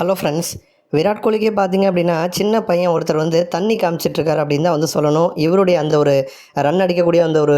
Hello friends Virat கோலிக்கே பார்த்தீங்க அப்படின்னா சின்ன பையன் ஒருத்தர் வந்து தண்ணி காமிச்சிட்ருக்கார் அப்படின்னு தான் வந்து சொல்லணும். இவருடைய அந்த ஒரு ரன் அடிக்கக்கூடிய அந்த ஒரு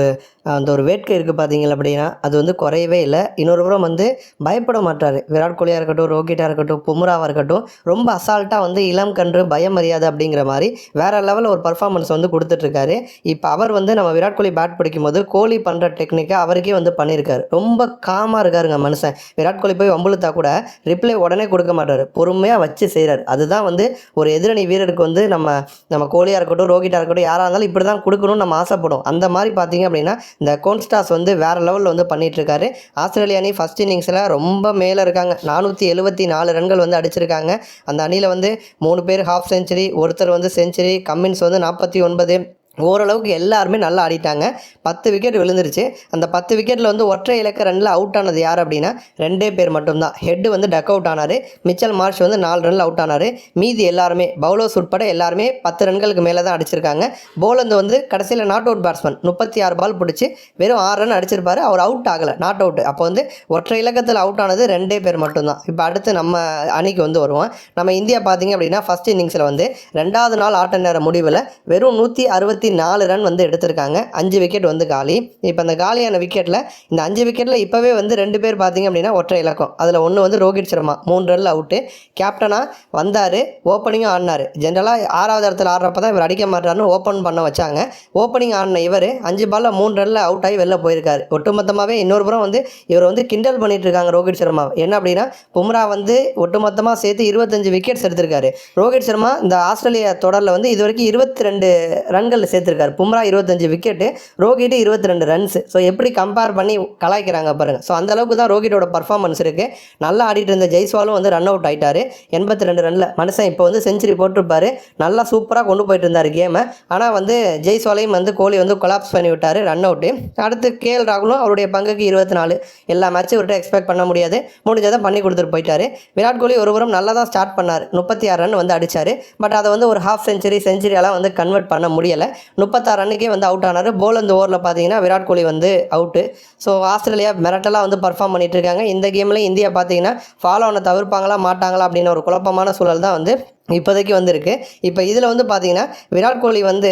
அந்த ஒரு வேட்கை இருக்குது பார்த்தீங்க அப்படின்னா அது வந்து குறையவே இல்லை. இன்னொரு புறம் வந்து பயப்பட மாட்டார். விராட் கோலியாக இருக்கட்டும் ரோஹிட்டாக இருக்கட்டும் பும்ராவாக இருக்கட்டும் ரொம்ப அசால்ட்டாக வந்து இளம் கன்று பயம் அறியாது அப்படிங்கிற மாதிரி வேறு லெவலில் ஒரு பர்ஃபார்மன்ஸ் வந்து கொடுத்துட்ருக்காரு. இப்போ அவர் வந்து நம்ம விராட் கோலி பேட் பிடிக்கும்போது கோலி பண்ணுற டெக்னிக்கை அவருக்கே வந்து பண்ணியிருக்காரு. ரொம்ப காமாக இருக்காருங்க மனுஷன். விராட் கோலி போய் வம்புழுத்தா கூட ரிப்ளை உடனே கொடுக்க மாட்டார். பொறுமையாக வச்சு செய்கிறார் அதுதான் வந்து ஒரு எதிரணி வீரருக்கு வந்து நம்ம நம்ம கோலியாக இருக்கட்டும் ரோஹிட்டாக இருக்கட்டும் யாராக இருந்தாலும் இப்படி தான் கொடுக்கணும்னு நம்ம ஆசைப்படும். அந்த மாதிரி பார்த்தீங்க அப்படின்னா இந்த கோன்ஸ்டாஸ் வந்து வேறு லெவலில் வந்து பண்ணிகிட்ருக்காரு இருக்காரு ஆஸ்திரேலிய அணி ஃபஸ்ட் இன்னிங்ஸில் ரொம்ப மேலே இருக்காங்க. நானூற்றி எழுபத்தி நாலு ரன்கள் வந்து அடிச்சிருக்காங்க. அந்த அணியில் வந்து மூணு பேர் ஹாஃப் செஞ்சுரி ஒருத்தர் வந்து செஞ்சுரி கம்மின்ஸ் வந்து நாற்பத்தி ஒன்பது ஓரளவுக்கு எல்லாருமே நல்லா ஆடிட்டாங்க. பத்து விக்கெட் விழுந்துருச்சு. அந்த பத்து விக்கெட்டில் வந்து ஒற்றை இலக்க ரனில் அவுட் ஆனது யார் அப்படின்னா ரெண்டே பேர் மட்டும்தான். ஹெட் வந்து டக் அவுட் ஆனார். மிச்சல் மார்ஷ் வந்து நாலு ரனில் அவுட் ஆனார். மீதி எல்லாருமே பவுலர்ஸ் உட்பட எல்லாருமே பத்து ரன்களுக்கு மேலே தான் அடிச்சிருக்காங்க. போலந்து வந்து கடைசியில் நாட் அவுட் பேட்ஸ்மேன் முப்பத்தி ஆறு பால் பிடிச்சி வெறும் ஆறு ரன் அடிச்சிருப்பாரு. அவர் அவுட் ஆகலை நாட் அவுட் அப்போ வந்து ஒற்றை இலக்கத்தில் அவுட் ஆனது ரெண்டே பேர் மட்டும்தான். இப்போ அடுத்து நம்ம அணிக்கு வந்து வருவோம். நம்ம இந்தியா பார்த்தீங்க அப்படின்னா ஃபஸ்ட் இன்னிங்ஸில் வந்து ரெண்டாவது நாள் ஆட்ட நேர முடிவில் வெறும் நூற்றி அறுபத்தி நாலு ரன் வந்து எடுத்திருக்காங்க. அஞ்சு விக்கெட் வந்து காலி. இப்போ அந்த காலியான விக்கெட்டில் இந்த அஞ்சு விக்கெட்டில் இப்போவே வந்து ரெண்டு பேர் பார்த்தீங்க அப்படின்னா ஒற்றை இலக்கம். அதில் ஒன்று வந்து ரோஹித் சர்மா. மூணு ரன்னில் அவுட்டு கேப்டனாக வந்தார் ஓப்பனிங்கும் ஆடினார். ஜென்ரலாக ஆறாவது இடத்துல ஆடுறப்ப தான் இவர் அடிக்க மாட்டாருன்னு ஓப்பன் பண்ண வச்சாங்க. ஓப்பனிங் ஆடின இவர் அஞ்சு பாலில் மூணு ரனில் அவுட் ஆகி வெளில போயிருக்காரு. ஒட்டுமொத்தமாகவே இன்னொரு புறம் வந்து இவர் வந்து கிண்டல் பண்ணிட்டு இருக்காங்க ரோஹித் சர்மா. என்ன அப்படின்னா பும்ரா வந்து ஒட்டுமொத்தமாக சேர்த்து இருபத்தஞ்சு விக்கெட்ஸ் எடுத்திருக்காரு. ரோஹித் சர்மா இந்த ஆஸ்திரேலியா தொடரில் வந்து இது வரைக்கும் இருபத்தி ரெண்டு ரன்கள் சேர்த்துருக்காரு. பும்ரா இருபத்தஞ்சு விக்கெட்டு ரோஹிட்டு இருபத்தி ரெண்டு ரன்ஸ் ஸோ எப்படி கம்பேர் பண்ணி கலாய்க்கிறாங்க பாருங்கள் ஸோ அந்த அளவுக்கு தான் ரோஹிட்டோட பர்ஃபார்மன்ஸ் இருக்குது நல்லா ஆடிட்டு இருந்த ஜெய்ஸ்வாலும் வந்து ரன் அவுட் ஆயிட்டாரு. எண்பத்தி ரெண்டு ரனில் மனுஷன் இப்போ வந்து செஞ்சுரி போட்டிருப்பாரு. நல்லா சூப்பராக கொண்டு போயிட்டு இருந்தார் கேமை ஆனால் வந்து ஜெய்ஸ்வாலையும் வந்து கோலி வந்து கொலாப்ஸ் பண்ணி விட்டார் ரன் அவுட்டு அடுத்து கே எல் ராகுலும் அவருடைய பங்குக்கு இருபத்தி நாலு எல்லா மேட்சும் இவர்கிட்ட எக்ஸ்பெக்ட் பண்ண முடியாது. முடிஞ்சதை பண்ணி கொடுத்துட்டு போயிட்டாரு. விராட் கோலி ஒருவரும் நல்லா தான் ஸ்டார்ட் பண்ணார். முப்பத்தி ஆறு ரன் வந்து அடிச்சார். பட் அதை வந்து ஒரு ஹாஃப் செஞ்சுரி செஞ்சுரியெல்லாம் வந்து கன்வெர்ட் பண்ண முடியலை. முப்பத்தாறு ரன்னுக்கே வந்து அவுட் ஆனார். போல் அந்த ஓவரில் பார்த்தீங்கன்னா விராட் கோலி வந்து அவுட்டு ஸோ ஆஸ்திரேலியா மிரட்டலாக வந்து பர்ஃபார்ம் பண்ணிட்டு இருக்காங்க. இந்த கேமில் இந்தியா பார்த்தீங்கன்னா ஃபாலோ பண்ண தவிர்ப்பாங்களா மாட்டாங்களா அப்படின்னு ஒரு குழப்பமான சூழல் தான் வந்து இப்போதைக்கு வந்திருக்கு. இப்போ இதில் வந்து பார்த்தீங்கன்னா விராட் கோலி வந்து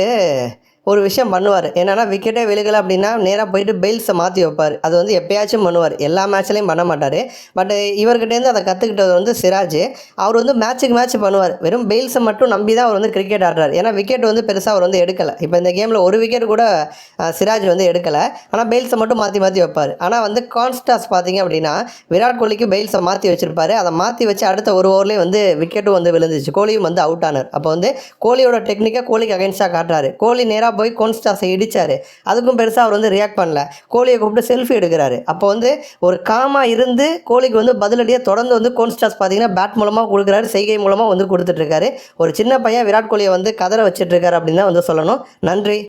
ஒரு விஷயம் பண்ணுவார். என்னென்னா விக்கெட்டே விழுகலை அப்படின்னா நேராக போயிட்டு பெயில்ஸை மாற்றி வைப்பார். அது வந்து எப்பயாச்சும் பண்ணுவார். எல்லா மேட்ச்லேயும் பண்ண மாட்டார். பட் இவர்கிட்டேருந்து அதை கற்றுக்கிட்டது வந்து சிராஜ். அவர் வந்து மேட்ச்சுக்கு மேட்ச் பண்ணுவார். வெறும் பெயில்ஸை மட்டும் நம்பி தான் அவர் வந்து கிரிக்கெட் ஆடுறார். ஏன்னா விக்கெட் வந்து பெருசாக அவர் வந்து எடுக்கலை. இப்போ இந்த கேமில் ஒரு விக்கெட் கூட சிராஜ் வந்து எடுக்கலை. ஆனால் பெயில்ஸை மட்டும் மாற்றி மாற்றி வைப்பார். ஆனால் வந்து கான்ஸ்டாஸ் பார்த்தீங்க அப்படின்னா விராட் கோலிக்கு பெயில்ஸை மாற்றி வச்சுருப்பாரு. அதை மாற்றி வச்சு அடுத்த ஒரு ஓவர்லேயே வந்து விக்கெட்டும் வந்து விழுந்துச்சு கோலியும் வந்து அவுட் ஆனார். அப்போ வந்து கோலியோட டெக்னிக்கை கோலிக்கு அகைன்ஸ்டாக காட்டுறாரு. கோலி நேராக போய் கோன்ஸ்டாஸை இடித்தார் அதுக்கும் பெருசாக அவர் வந்து ரியாக்ட் பண்ணல. கோலியை கூப்பிட்டு செல்ஃபி எடுக்கிறாரு. அப்போ வந்து ஒரு காமாக இருந்து கோலிக்கு வந்து பதிலடியாக தொடர்ந்து வந்து கோன்ஸ்டாஸ் பார்த்தீங்கன்னா பேட் மூலமாக கொடுக்குறாரு செய்கை மூலமாக வந்து கொடுத்துட்ருக்காரு ஒரு சின்ன பையன் விராட் கோலியை வந்து கதற வச்சிட்ருக்காரு அப்படின்னு தான் வந்து சொல்லணும். நன்றி.